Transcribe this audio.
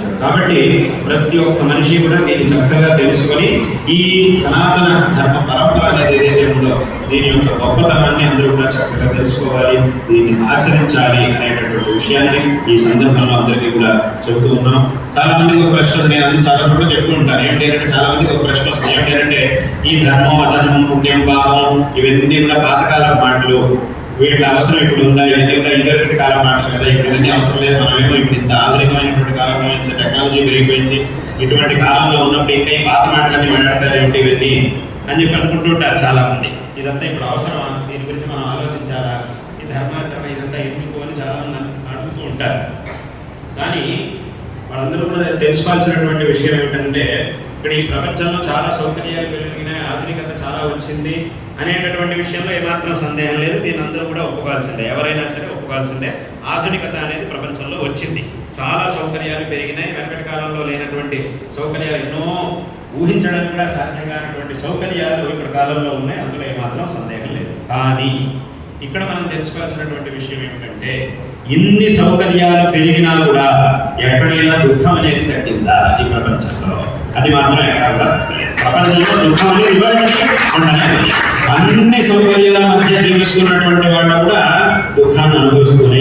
ప్రారంభించాడు కాబట్టి ప్రతి ఒక్క మనిషి కూడా దీన్ని చక్కగా తెలుసుకొని ఈ సనాతన ధర్మ పరంపర అనేది ఏదైతే ఉందో దీని యొక్క గొప్పతనాన్ని అందరూ కూడా చక్కగా తెలుసుకోవాలి దీన్ని ఆచరించాలి అనేటటువంటి విషయాన్ని ఈ సందర్భంలో అందరికీ కూడా చెబుతూ ఉన్నాం. చాలా మందికి ఒక ప్రశ్న నేను అన్ని చాలా చోట్ల చెప్తూ ఉంటాను ఏంటి అంటే చాలా మందికి ఒక ప్రశ్న వస్తుంది. ఏంటి అంటే ఈ ధర్మం అధర్మం పుణ్యం పాపం ఇవన్నీ కూడా పాతకాల మాటలు. వీటి అవసరం ఇప్పుడు ఉందా? ఇవన్నీ కూడా ఇద్దరికి కాలం మాటలు కదా. ఇప్పుడు ఇవన్నీ అవసరం లేదు. మనమేమో ఇప్పుడు ఇంత ఆధునికమైనటువంటి కాలంలో ఇంత టెక్నాలజీ పెరిగిపోయింది ఇటువంటి కాలంలో ఉన్నప్పుడు ఇంకా ఈ పాత మాటలన్నీ మాట్లాడతారు ఏంటి ఇవన్నీ అని చెప్పి అనుకుంటుంటారు చాలా మంది ఇదంతా ఇప్పుడు అవసరమా? దీని గురించి మనం ఆలోచించాలా? ఈ ధర్మాచరణ ఇదంతా ఎందుకు అని చాలా మంది అడుగుతూ ఉంటారు. కానీ వాళ్ళందరూ కూడా తెలుసుకోవాల్సినటువంటి విషయం ఏమిటంటే ఇక్కడ ఈ ప్రపంచంలో చాలా సౌకర్యాలు పెరిగినాయి ఆధునికత చాలా వచ్చింది అనేటటువంటి విషయంలో ఏమాత్రం సందేహం లేదు. దీని అందరూ కూడా ఒప్పుకోవాల్సిందే. ఎవరైనా సరే ఒప్పుకోవాల్సిందే. ఆధునికత అనేది ప్రపంచంలో వచ్చింది. చాలా సౌకర్యాలు పెరిగినాయి. వెనకటి కాలంలో లేనటువంటి సౌకర్యాలు ఎన్నో ఊహించడానికి కూడా సాధ్యం కానటువంటి సౌకర్యాలు ఇప్పుడు కాలంలో ఉన్నాయి. అందులో ఏమాత్రం సందేహం లేదు. కానీ ఇక్కడ మనం తెలుసుకోవాల్సినటువంటి విషయం ఏమిటంటే ఇన్ని సౌకర్యాలు పెరిగినా కూడా ఎక్కడైనా దుఃఖం అనేది తగ్గిందా ఈ ప్రపంచంలో? అది మాత్రం ఎక్కడ కూడా ప్రపంచంలో దుఃఖం అనేది అన్ని సౌకర్యాల మధ్య జీవిస్తున్నటువంటి వాళ్ళు కూడా దుఃఖాన్ని అనుభవిస్తూనే